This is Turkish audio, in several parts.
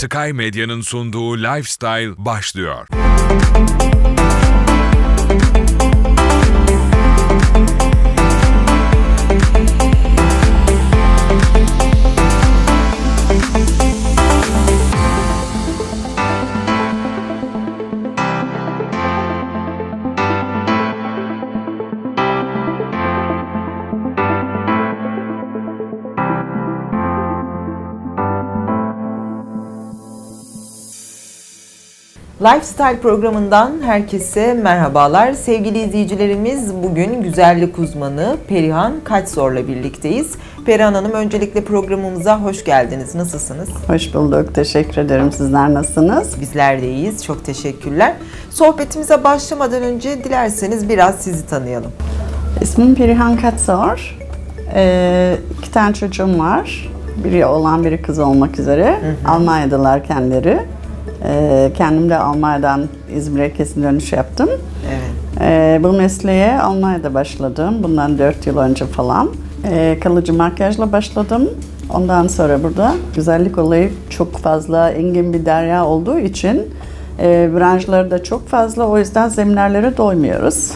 Sky Medya'nın sunduğu Lifestyle başlıyor. Lifestyle programından herkese merhabalar. Sevgili izleyicilerimiz bugün güzellik uzmanı Perihan Kaçsor'la birlikteyiz. Perihan Hanım öncelikle programımıza hoş geldiniz. Nasılsınız? Hoş bulduk. Teşekkür ederim. Sizler nasılsınız? Bizler de iyiyiz. Çok teşekkürler. Sohbetimize başlamadan önce dilerseniz biraz sizi tanıyalım. İsmim Perihan Katsor. Ee, iki tane çocuğum var. Biri oğlan, biri kız olmak üzere. Almanya'dalar kendileri. Ee, kendim de Almanya'dan İzmir'e kesin dönüş yaptım. Evet. Ee, bu mesleğe Almanya'da başladım. Bundan 4 yıl önce falan. Ee, kalıcı makyajla başladım. Ondan sonra burada güzellik olayı çok fazla engin bir derya olduğu için e, branşları da çok fazla. O yüzden seminerlere doymuyoruz.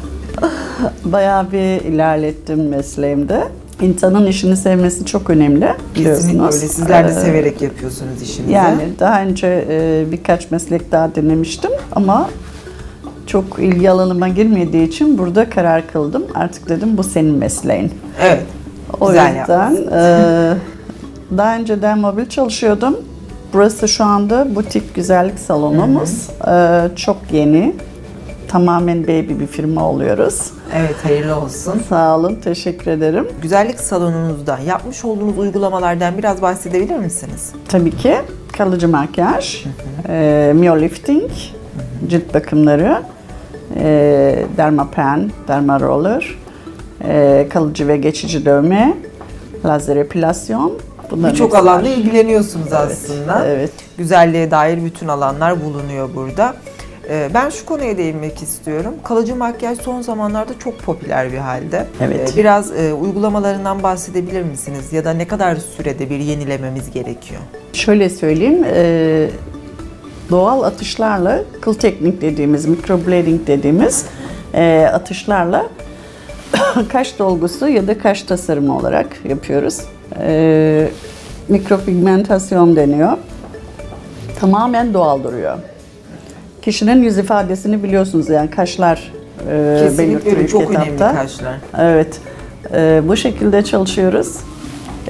Bayağı bir ilerlettim mesleğimde. İnsanın işini sevmesi çok önemli biliyorsunuz. Kesinlikle öyle. Sizler de Ee, severek yapıyorsunuz işinizi. yani daha önce e, birkaç meslek daha denemiştim ama çok ilgi alanıma girmediği için burada karar kıldım. Artık dedim bu senin mesleğin. Evet. O Güzel yüzden e, daha önceden mobil çalışıyordum. Burası şu anda butik güzellik salonumuz. E, çok yeni. Tamamen baby bir firma oluyoruz. Evet, hayırlı olsun. Sağ olun, teşekkür ederim. Güzellik salonunuzda yapmış olduğunuz uygulamalardan biraz bahsedebilir misiniz? Tabii ki kalıcı makyaj, e, myolifting, cilt bakımları, e, dermapen, derma roller, e, kalıcı ve geçici dövme, lazer epilasyon. Bunların Birçok hepsi alanda ilgileniyorsunuz aslında. Evet. Güzelliğe dair bütün alanlar bulunuyor burada. Ee, Ben şu konuya değinmek istiyorum. Kalıcı makyaj son zamanlarda çok popüler bir halde. Evet. Ee, Biraz e, uygulamalarından bahsedebilir misiniz? Ya da ne kadar sürede bir yenilememiz gerekiyor? Şöyle söyleyeyim, e, doğal atışlarla, kıl teknik dediğimiz, microblading dediğimiz e, atışlarla kaş dolgusu ya da kaş tasarımı olarak yapıyoruz. E, mikropigmentasyon deniyor. Tamamen doğal duruyor. Kişinin yüz ifadesini biliyorsunuz yani kaşlar e, Kesinlikle belirtiyor öyle. ilk Çok önemli etapta. kaşlar. Evet. Ee, bu şekilde çalışıyoruz.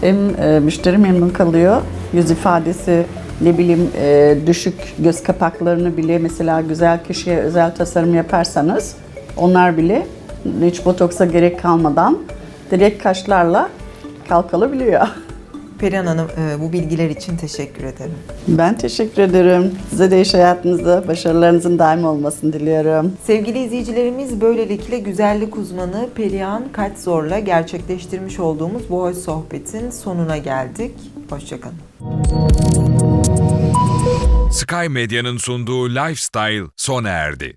Hem e, müşteri memnun kalıyor. Yüz ifadesi ne bileyim e, düşük göz kapaklarını bile mesela güzel kişiye özel tasarım yaparsanız onlar bile hiç botoksa gerek kalmadan direkt kaşlarla kalkabiliyor. Perihan Hanım e, bu bilgiler için teşekkür ederim. Ben teşekkür ederim. Size de iş hayatınızda başarılarınızın daim olmasını diliyorum. Sevgili izleyicilerimiz böylelikle güzellik uzmanı Perihan Kaçzor'la gerçekleştirmiş olduğumuz bu hoş sohbetin sonuna geldik. Hoşçakalın. Sky Medya'nın sunduğu Lifestyle sona erdi.